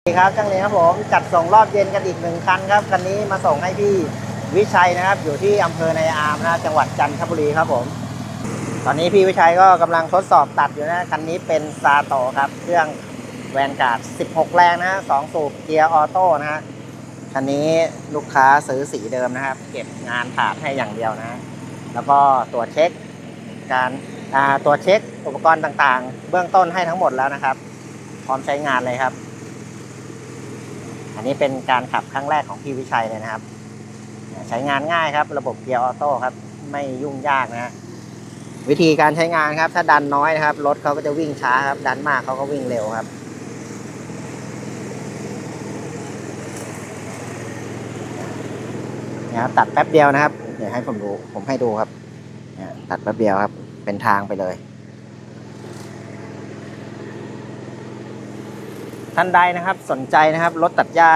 สวัสดีครับจังเลยครับผมจัดส่งรอบเย็นกันอีกหนึ่งคันครับคันนี้มาส่งให้พี่วิชัยนะครับ อยู่ที่อำเภอในอามนะจังหวัดจันทบุรีครับผม ตอนนี้พี่วิชัยก็กำลังทดสอบตัดอยู่นะคันนี้เป็นซาโตครับ เครื่องแวนการ์ด 16 แรงนะสองสูบเกียร์ออโต้นะฮะคันนี้ลูกค้าซื้อสีเดิมนะครับ เก็บงานถาดให้อย่างเดียวนะ แล้วก็ตรวจเช็ค การอ่าตรวจเช็คอุปกรณ์ต่างๆ เบื้องต้นให้ทั้งหมดแล้วนะครับ พร้อมใช้งานเลยครับ อันนี้เป็นการขับครั้งแรกของพี่วิชัยเลยนะครับ ใช้งานง่ายครับ ระบบเกียร์ออโต้ครับ ไม่ยุ่งยากนะฮะวิธีการใช้งานครับ ถ้าดันน้อยนะครับรถเขาก็จะวิ่งช้าครับ ดันมากเขาก็วิ่งเร็วครับเนี่ยครับตัดแป๊บเดียวนะครับ เดี๋ยวให้ผมดูผมให้ดูครับเนี่ยตัดแป๊บเดียวครับ เป็นทางไปเลย ท่านใดนะครับสนใจนะครับรถตัดหญ้า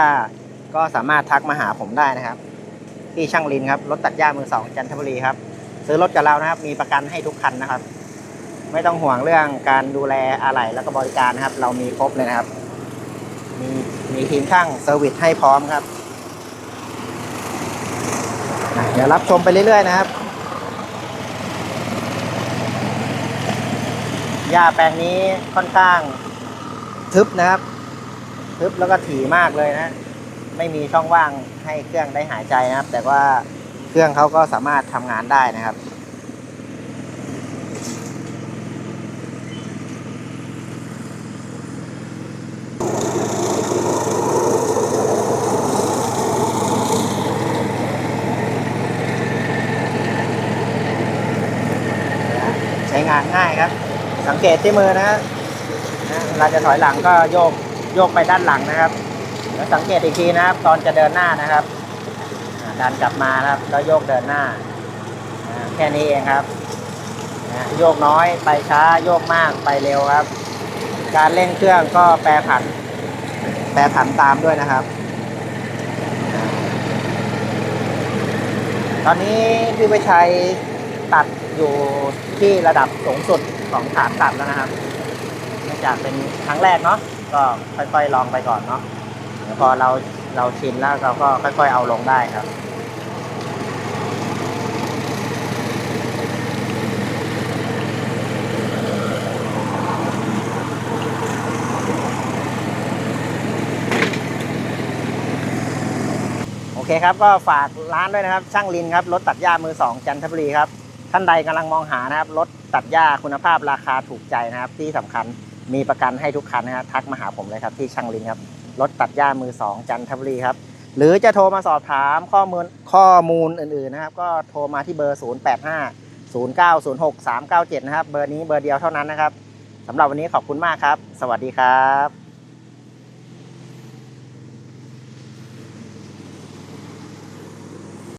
ก็สามารถทักมาหาผมได้นะครับที่ช่างลินครับรถตัดหญ้ามือสองจันทบุรีครับซื้อรถกับเรานะครับ มีประกันให้ทุกคันนะครับ ไม่ต้องห่วงเรื่องการดูแลอะไหล่แล้วก็บริการนะครับ เรามีครบเลยนะครับ มีมีทีมช่างเซอร์วิสให้พร้อมครับอะเดี๋ยวรับชมไปเรื่อยๆนะครับหญ้าแปลงนี้ค่อนข้างทึบนะครับ ทึบแล้วก็ถี่มากเลยนะ ไม่มีช่องว่างให้เครื่องได้หายใจนะครับ แต่ว่าเครื่องเขาก็สามารถทำงานได้นะครับใช้งานง่ายครับ สังเกตที่มือนะฮะเวลาจะถอยหลังก็โยก โยกไปด้านหลังนะครับแล้วสังเกตอีกทีนะครับ ตอนจะเดินหน้านะครับอ่าดันกลับมานะครับแล้วโยกเดินหน้า แค่นี้เองครับโยกน้อยไปช้าโยกมากไปเร็วครับ การเร่งเครื่องก็แปรผัน แปรผันตามด้วยนะครับ ตอนนี้พี่วิชัยตัดอยู่ที่ระดับสูงสุดของฐานตัดแล้วนะครับเนื่องจากเป็นครั้งแรกเนาะ ก็ค่อยๆลองไปก่อนเนาะพอเราเราชินแล้วเราก็ค่อยๆเอาลงได้ครับโอเคครับก็ฝากร้านด้วยนะครับ ช่างลินครับรถตัดหญ้ามือสองจันทบุรีครับท่านใดกำลังมองหานะครับรถตัดหญ้าคุณภาพราคาถูกใจนะครับที่สำคัญ มีประกันให้ทุกคันนะครับทักมาหาผมเลยครับที่ช่างลินครับรถตัดหญ้ามือสองจันทบุรีครับ หรือจะโทรมาสอบถามข้อมูลข้อมูลอื่นๆนะครับ ก็โทรมาที่เบอร์ 0 8 5 0 9 0 6 3 9 7 นะครับ เบอร์นี้เบอร์เดียวเท่านั้นนะครับสำหรับวันนี้ขอบคุณมากครับ สวัสดีครับ